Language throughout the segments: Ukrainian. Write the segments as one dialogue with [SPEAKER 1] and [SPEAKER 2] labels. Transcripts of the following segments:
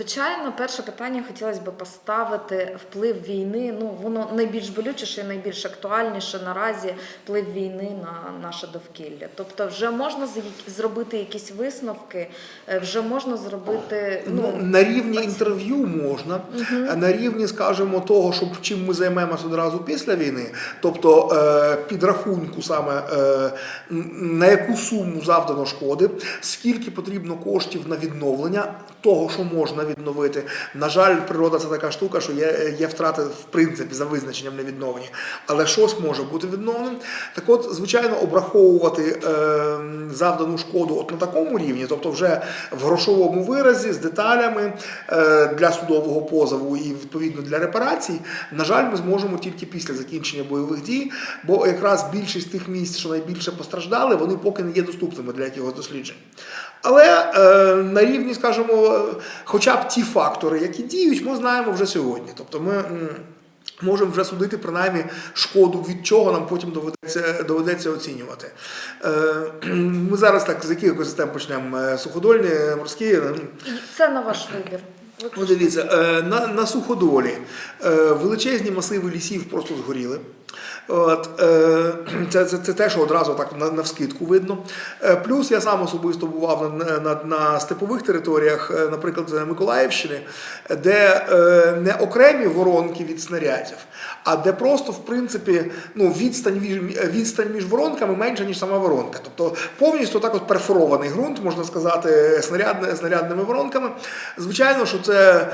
[SPEAKER 1] Звичайно, перше питання хотілося б поставити вплив війни. Ну воно найбільш болючіше і найбільш актуальніше наразі вплив війни на наше довкілля. Тобто, вже можна зробити якісь висновки, е, вже можна зробити
[SPEAKER 2] Ну,
[SPEAKER 1] ну,
[SPEAKER 2] на рівні інтерв'ю можна, а на рівні, скажімо, того, щоб чим ми займемося одразу після війни, тобто е, підрахунку саме е, на яку суму завдано шкоди, скільки потрібно коштів на відновлення того, що можна відновити. На жаль, природа це така штука, що є, є втрати в принципі за визначенням не відновлені, але щось може бути відновленим. Так от, звичайно, обраховувати е, завдану шкоду от на такому рівні, тобто вже в грошовому виразі з деталями е, для судового позову і відповідно для репарацій, на жаль, ми зможемо тільки після закінчення бойових дій, бо якраз більшість тих місць, що найбільше постраждали, вони поки не є доступними для якихось досліджень. Але е, на рівні, скажімо, хоча б ті фактори, які діють, ми знаємо вже сьогодні. Тобто ми. Можемо вже судити принаймні шкоду, від чого нам потім доведеться, доведеться оцінювати. Е, ми зараз так з яких екосистем почнемо? Е, Суходольні, морські. е,
[SPEAKER 1] це на ваш вибір.
[SPEAKER 2] Ну, дивіться, на, на суходолі величезні масиви лісів просто згоріли. От, е, це, це, це те, що одразу так на, навскидку видно. Е, Плюс я сам особисто бував на, на, на степових територіях, е, наприклад, Миколаївщини, де не окремі воронки від снарядів, а де просто, в принципі, ну, відстань, відстань між воронками менша, ніж сама воронка. Тобто повністю так от перфорований ґрунт, можна сказати, снарядне, снарядними воронками. Звичайно, що це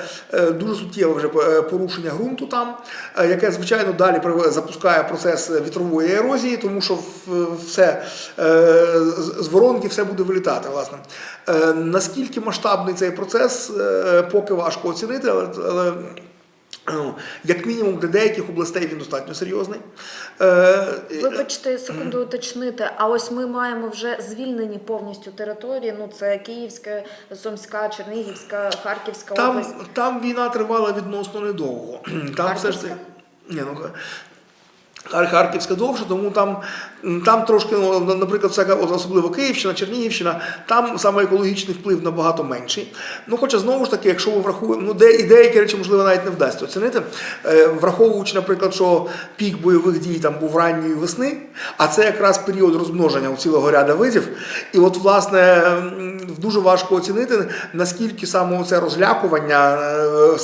[SPEAKER 2] дуже суттєве вже порушення ґрунту там, яке, звичайно, далі прив- запускає процес вітрової ерозії, тому що все е, з воронки все буде вилітати. Власне. Е, Наскільки масштабний цей процес, е, поки важко оцінити, але. але Ну, як мінімум для деяких областей він достатньо серйозний.
[SPEAKER 1] Вибачте, секунду уточнити. А ось ми маємо вже звільнені повністю території. Ну це Київська, Сумська, Чернігівська, Харківська
[SPEAKER 2] Там,
[SPEAKER 1] область.
[SPEAKER 2] там війна тривала відносно недовго. Там все ж.
[SPEAKER 1] Харківська?
[SPEAKER 2] Ні, ну, Харківська довше, тому там, там трошки, ну, наприклад, всяка, особливо Київщина, Чернігівщина, там саме екологічний вплив набагато менший. Ну, хоча знову ж таки, якщо ми врахуємо, ну де і деякі речі, можливо, навіть не вдасться оцінити, е, враховуючи, наприклад, що пік бойових дій там був ранньої весни, а це якраз період розмноження у цілого ряду видів. І от, власне, дуже важко оцінити, наскільки саме це розлякування, е,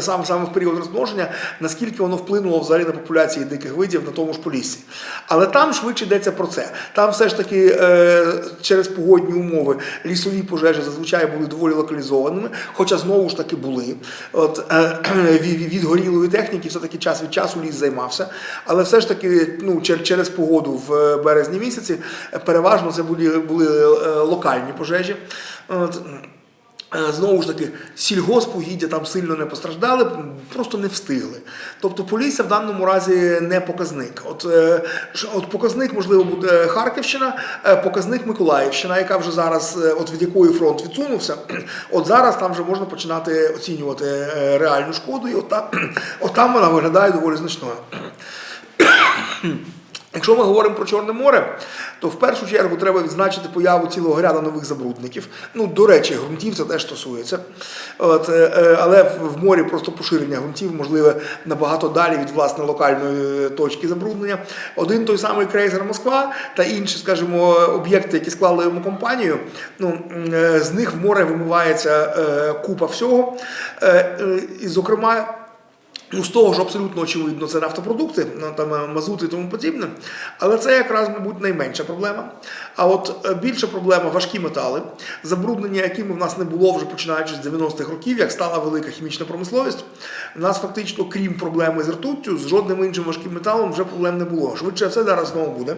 [SPEAKER 2] сам, саме в період розмноження, наскільки воно вплинуло взагалі на популяції диких видів на тому ж поліссі. Але там швидше йдеться про це. Там все ж таки е, через погодні умови лісові пожежі зазвичай були доволі локалізованими, хоча знову ж таки були. От, е, від, від горілої техніки все-таки час від часу ліс займався. Але все ж таки ну, чер- через погоду в е, березні місяці е, переважно це були, були е, локальні пожежі. От, Е, Знову ж таки, сільгоспугіддя там сильно не постраждали, просто не встигли. Тобто Полісся в даному разі не показник. От, е, от показник, можливо, буде Харківщина, е, показник Миколаївщина, яка вже зараз, е, от від якої фронт відсунувся. От зараз там вже можна починати оцінювати е, реальну шкоду, і от, та- от там вона виглядає доволі значною. Якщо ми говоримо про Чорне море, то в першу чергу треба відзначити появу цілого ряду нових забрудників. Ну, до речі, ґрунтів це теж стосується. От, е, е, але в морі просто поширення ґрунтів можливе набагато далі від власне локальної е, точки забруднення. Один той самий крейсер Москва та інші, скажімо, об'єкти, які склали йому компанію. Ну, з них в море вимивається купа всього. І, зокрема, Ну, з того ж абсолютно очевидно, це нафтопродукти, там е, мазут і тому подібне. Але це якраз, мабуть, найменша проблема. А от е, більша проблема важкі метали, забруднення, якими в нас не було вже починаючи з 90-х років, як стала велика хімічна промисловість. У нас фактично, крім проблеми з ртуттю, з жодним іншим важким металом вже проблем не було. Швидше все зараз знову буде.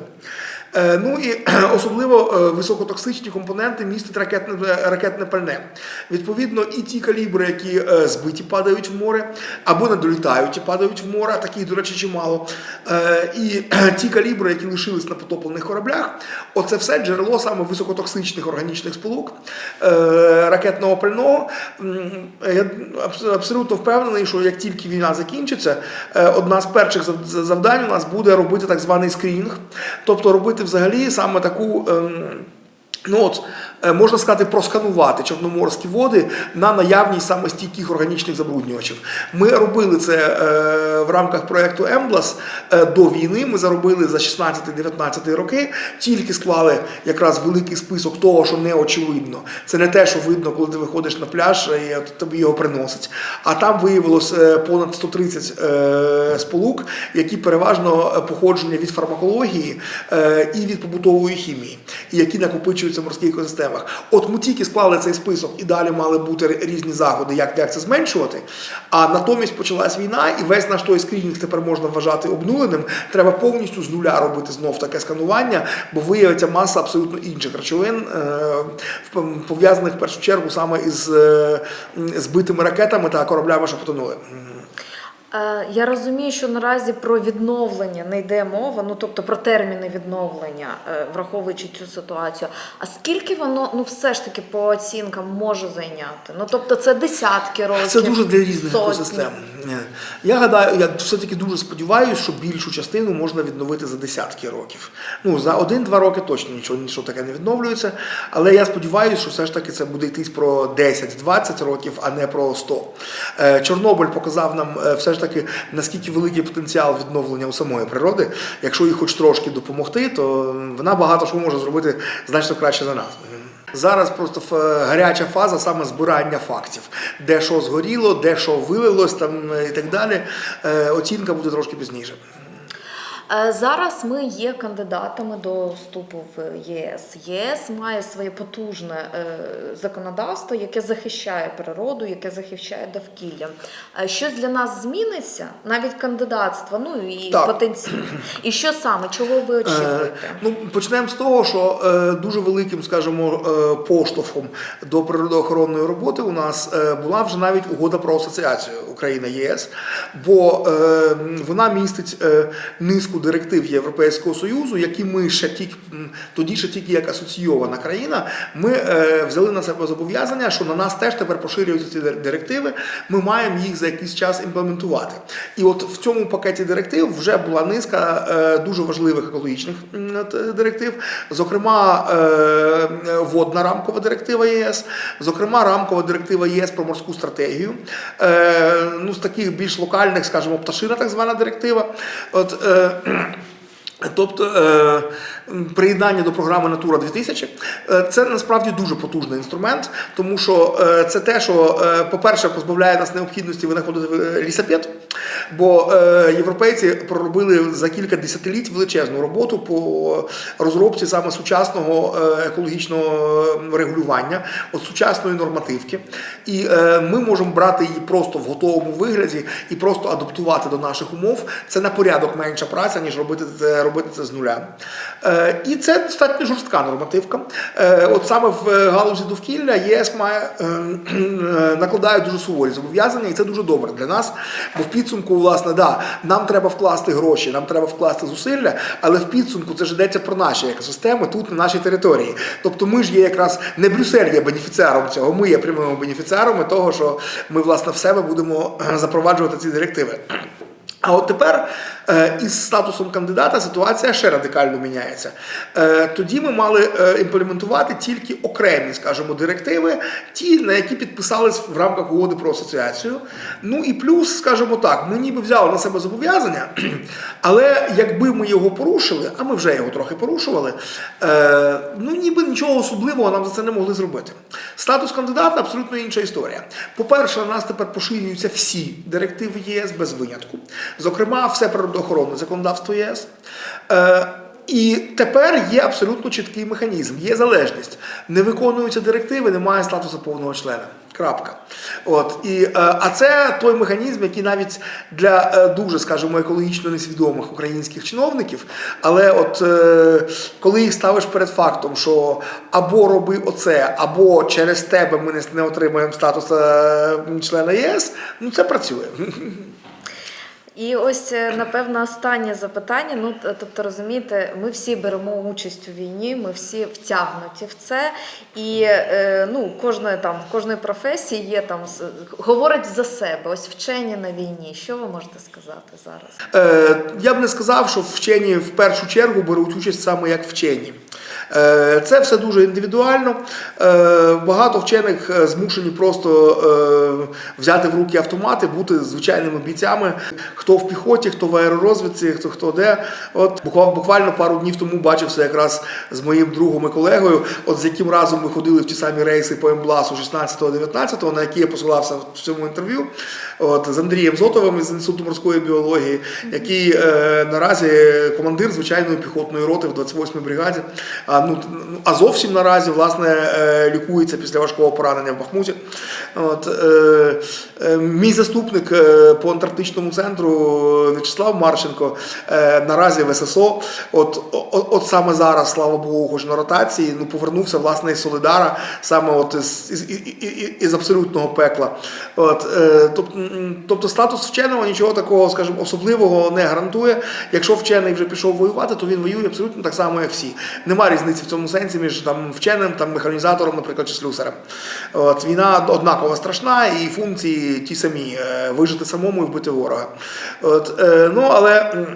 [SPEAKER 2] Е, Ну і особливо е, високотоксичні компоненти містять ракетне, ракетне пальне. Відповідно, і ті калібри, які збиті падають в море, або не долітають і падають в море, таких, до речі, чимало. І ті калібри, які лишились на потоплених кораблях, оце все джерело саме високотоксичних органічних сполук, е, ракетного пального. Я абсолютно впевнений, що як тільки війна закінчиться, е, одна з перших завдань у нас буде робити так званий скрінінг, тобто робити взагалі саме таку. Ну от е, можна сказати, просканувати чорноморські води на наявність саме стійких органічних забруднювачів. Ми робили це е, в рамках проекту Емблас е, до війни. Ми заробили за 16-19 роки, тільки склали якраз великий список того, що не очевидно. Це не те, що видно, коли ти виходиш на пляж і тобі його приносить. А там виявилось е, понад 130 е, сполук, які переважно е, походження від фармакології е, і від побутової хімії, і які накопичуються в морських екосистемах. От ми тільки склали цей список і далі мали бути різні заходи, як, як це зменшувати. А натомість почалась війна, і весь наш той скрінінг тепер можна вважати обнуленим. Треба повністю з нуля робити знов таке сканування, бо виявиться маса абсолютно інших речовин, е, пов'язаних в першу чергу саме із е, збитими ракетами та кораблями, що потонули.
[SPEAKER 1] Е, Я розумію, що наразі про відновлення не йде мова, ну тобто про терміни відновлення, е, враховуючи цю ситуацію. А скільки воно ну все ж таки по оцінкам може зайняти? Ну тобто це десятки років.
[SPEAKER 2] Це дуже для різних екосистем. Я гадаю, я все-таки дуже сподіваюся, що більшу частину можна відновити за десятки років. Ну, за один-два роки точно нічого, нічого таке не відновлюється. Але я сподіваюся, що все ж таки це буде йтись про 10-20 років, а не про 100. Е, Чорнобиль показав нам е, все ж таки, наскільки великий потенціал відновлення у самої природи. Якщо їй хоч трошки допомогти, то вона багато що може зробити значно краще за нас. Зараз просто гаряча фаза саме збирання фактів, де що згоріло, де що вилилось там е, і так далі. Е, Оцінка буде трошки пізніше.
[SPEAKER 1] Е, Зараз ми є кандидатами до вступу в ЄС. ЄС має своє потужне е, законодавство, яке захищає природу, яке захищає довкілля. Е, Щось для нас зміниться, навіть кандидатство, ну і
[SPEAKER 2] Так.
[SPEAKER 1] потенційно. І що саме? Чого ви очікуєте?
[SPEAKER 2] Е, Ну, почнемо з того, що е, дуже великим, скажімо, е, поштовхом до природоохоронної роботи у нас е, була вже навіть угода про асоціацію Україна ЄС, бо е, вона містить е, низку директив Європейського союзу, які ми ще тільки тоді ще тільки як асоційована країна, ми е, взяли на себе зобов'язання, що на нас теж тепер поширюються ці директиви. Ми маємо їх за якийсь час імплементувати. І от в цьому пакеті директив вже була низка е, дуже важливих екологічних директив, зокрема, е, водна рамкова директива ЄС, зокрема, рамкова директива єС про морську стратегію. Ну, з таких більш локальних, скажімо, пташина, так звана директива. От, е, Тобто е, приєднання до програми Натура 2000 е, це насправді дуже потужний інструмент, тому що е, це те, що, е, по-перше, позбавляє нас необхідності винаходити лісапет, бо європейці проробили за кілька десятиліть величезну роботу по розробці саме сучасного екологічного регулювання, от сучасної нормативки. І ми можемо брати її просто в готовому вигляді і просто адаптувати до наших умов. Це на порядок менша праця, ніж робити це, робити це з нуля. Е, і це достатньо жорстка нормативка. Е, от саме в е, галузі довкілля ЄС має накладає дуже суворі зобов'язання, і це дуже добре для нас. Бо в підсумку, власне, да, нам треба вкласти гроші, нам треба вкласти зусилля, але в підсумку це ж йдеться про наші екосистеми тут на нашій території. Тобто ми ж є якраз не Брюссель є бенефіціаром цього, ми є прямими бенефіціарами того, що ми власне в себе будемо запроваджувати ці директиви. А от тепер із статусом кандидата ситуація ще радикально міняється. Е, тоді ми мали е, імплементувати тільки окремі, скажімо, директиви, ті, на які підписались в рамках угоди про асоціацію. Ну і плюс, скажімо так, ми ніби взяли на себе зобов'язання, але якби ми його порушили, а ми вже його трохи порушували, е, ну ніби нічого особливого нам за це не могли зробити. Статус кандидата абсолютно інша історія. По-перше, на нас тепер поширюються всі директиви ЄС без винятку, зокрема, все природоохоронне законодавство ЄС. Е, і тепер є абсолютно чіткий механізм, є залежність. Не виконуються директиви, немає статусу повного члена. Крапка. От і е, а це той механізм, який навіть для е, дуже, скажімо, екологічно несвідомих українських чиновників, але от коли їх ставиш перед фактом, що або роби оце, або через тебе ми не, отримаємо статусу е, члена ЄС, ну це працює.
[SPEAKER 1] І ось е, напевно останнє запитання. Ну тобто, розумієте, ми всі беремо участь у війні, ми всі втягнуті в це, і е, ну кожної там кожної професії є там говорить за себе. Ось вчені на війні. Що ви можете сказати зараз?
[SPEAKER 2] Е, я б не сказав, що вчені в першу чергу беруть участь саме як вчені. Е, Це все дуже індивідуально. Е, Багато вчених е, змушені просто взяти в руки автомати, бути звичайними бійцями. Хто в піхоті, хто в аеророзвідці, хто хто де. От буквально пару днів тому бачився якраз з моїм другом і колегою, от з яким разом ми ходили в ті самі рейси по Ембласу 16-19, на які я посилався в цьому інтерв'ю. От з Андрієм Зотовим із Інституту морської біології, який е, наразі командир звичайної піхотної роти в 28-й бригаді. Ну, ну, а зовсім наразі власне е, лікується після важкого поранення в Бахмуті. От, е, е, мій заступник по антарктичному центру В'ячеслав Марченко наразі в ССО. От, от, от саме зараз, слава Богу, хоч на ротації, ну повернувся власне із Солидара, саме от із, із, із, із, абсолютного пекла. От, тобто, статус вченого нічого такого, скажімо, особливого не гарантує. Якщо вчений вже пішов воювати, то він воює абсолютно так само, як всі. Нема різниці в цьому сенсі між там вченим, там механізатором, наприклад, чи слюсарем. От війна однаково страшна, і функції ті самі е, вижити самому і вбити ворога. От, е, ну але.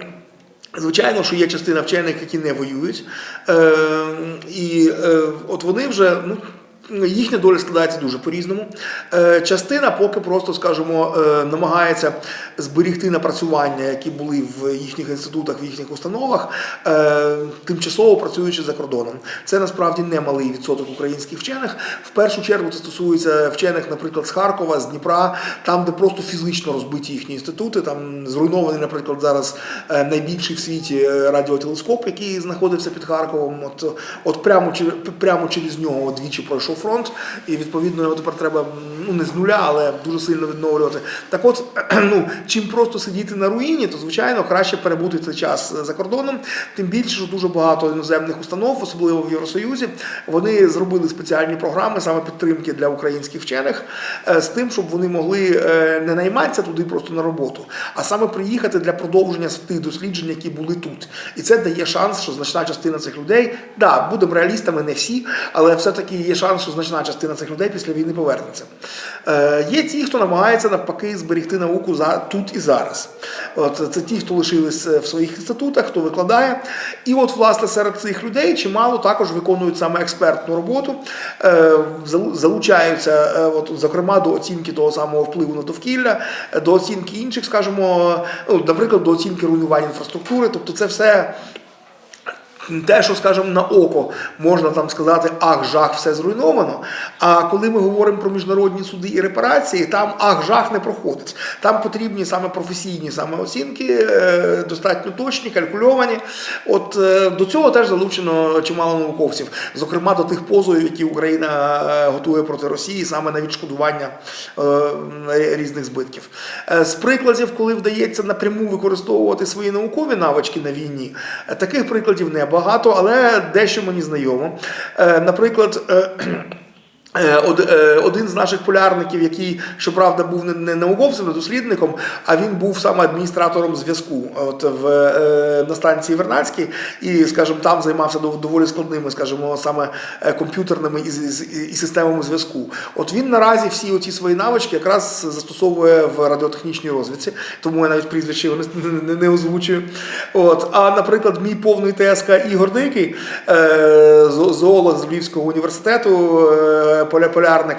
[SPEAKER 2] Звичайно, що є частина вчених, які не воюють, е, і от вони вже ну. Їхня доля складається дуже по-різному. Е, частина поки просто, скажімо, е, намагається зберігти напрацювання, які були в їхніх інститутах, в їхніх установах, е, тимчасово працюючи за кордоном. Це насправді не малий відсоток українських вчених. В першу чергу це стосується вчених, наприклад, з Харкова, з Дніпра, там, де просто фізично розбиті їхні інститути. Там зруйнований, наприклад, зараз найбільший в світі радіотелескоп, який знаходився під Харковом. От, от прямо, прямо через нього двічі пройшов фронт, і відповідно його тепер треба ну не з нуля, але дуже сильно відновлювати. Так от, ну чим просто сидіти на руїні, то звичайно краще перебути цей час за кордоном. Тим більше, що дуже багато іноземних установ, особливо в Євросоюзі, вони зробили спеціальні програми саме підтримки для українських вчених е, з тим, щоб вони могли е, не найматися туди просто на роботу, а саме приїхати для продовження тих досліджень, які були тут. І це дає шанс, що значна частина цих людей, да, будемо реалістами, не всі, але все-таки є шанс, що значна частина цих людей після війни повернеться. Е, є ті, хто намагається навпаки зберегти науку за тут і зараз. От це ті, хто лишились е, в своїх інститутах, хто викладає. І от, власне, серед цих людей чимало також виконують саме експертну роботу, е, залучаються, е, от, зокрема, до оцінки того самого впливу на довкілля, до оцінки інших, скажімо, ну, наприклад, до оцінки руйнувань інфраструктури. Тобто, це все те, що, скажімо, на око можна там сказати, ах, жах, все зруйновано. А коли ми говоримо про міжнародні суди і репарації, там ах, жах не проходить. Там потрібні саме професійні саме оцінки, е, достатньо точні, калькульовані. От е, до цього теж залучено чимало науковців, зокрема до тих позовів, які Україна е, готує проти Росії саме на відшкодування різних збитків. З прикладів, коли вдається напряму використовувати свої наукові навички на війні, таких прикладів небагато, але дещо мені знайомо. Е, Наприклад, е, Один з наших полярників, який, щоправда, був не- науковцем, не дослідником, а він був саме адміністратором зв'язку от в, е, на станції Вернадській і, скажімо, там займався доволі складними, скажімо, саме е, комп'ютерними і, і, і системами зв'язку. От він наразі всі оці свої навички якраз застосовує в радіотехнічній розвідці, тому я навіть прізвище його не, не, не озвучую. От. А, наприклад, мій повний ТСК Ігор Дикий, е, зоолог з Львівського університету, е, поля- полярник,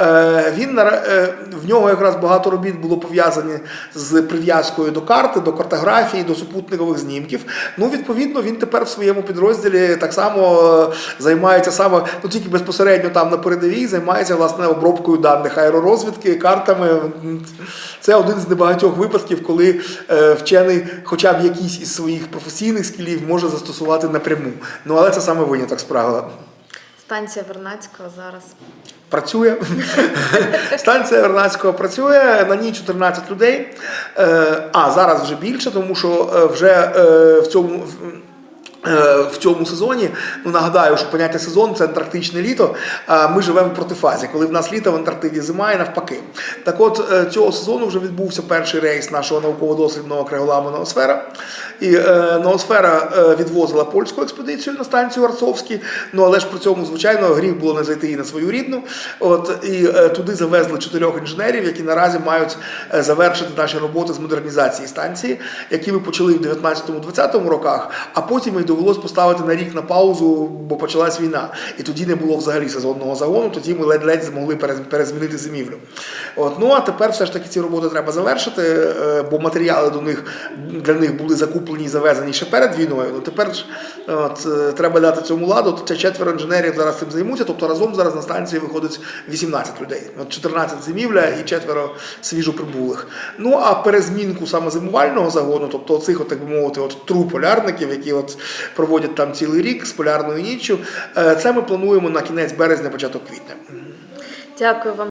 [SPEAKER 2] е, він е, в нього якраз багато робіт було пов'язані з прив'язкою до карти, до картографії, до супутникових знімків. Ну, відповідно, він тепер в своєму підрозділі так само е, займається саме, ну тільки безпосередньо там на передовій, займається власне обробкою даних аеророзвідки, картами. Це один з небагатьох випадків, коли вчений, хоча б якийсь із своїх професійних скілів може застосувати напряму. Ну але це саме виняток з правила.
[SPEAKER 1] Станція Вернацького зараз.
[SPEAKER 2] Працює. Станція Вернацького працює, на ній 14 людей. Е, А зараз вже більше, тому що е, вже е, в цьому. В- е, цьому сезоні ну нагадаю, що поняття сезон це антарктичне літо. А ми живемо в протифазі, коли в нас літо в Антарктиді зима і навпаки. Так от е, цього сезону вже відбувся перший рейс нашого науково-дослідного криголаму Ноосфера. І е, Ноосфера е, відвозила польську експедицію на станцію Арцовський. Ну але ж при цьому, звичайно, гріх було не зайти і на свою рідну. От і е, туди завезли чотирьох інженерів, які наразі мають е, завершити наші роботи з модернізації станції, які ми почали в 19-20 роках, а потім їх довелось поставити на рік на паузу, бо почалась війна. І тоді не було взагалі сезонного загону. Тоді ми ледь-ледь змогли перез- перезмінити зимівлю. От ну а тепер все ж таки ці роботи треба завершити, е, бо матеріали до них для них були закуплені і завезені ще перед війною. Ну тепер от, е, треба дати цьому ладу. Тут четверо інженерів зараз цим займуться. Тобто разом зараз на станції виходить 18 людей. От 14 зимівля і четверо свіжоприбулих. Ну а перезмінку саме зимувального загону, тобто цих, от, так би мовити, от тру полярників, які от проводять там цілий рік з полярною ніччю, е, це ми плануємо на кінець березня, початок квітня.
[SPEAKER 1] Дякую вам.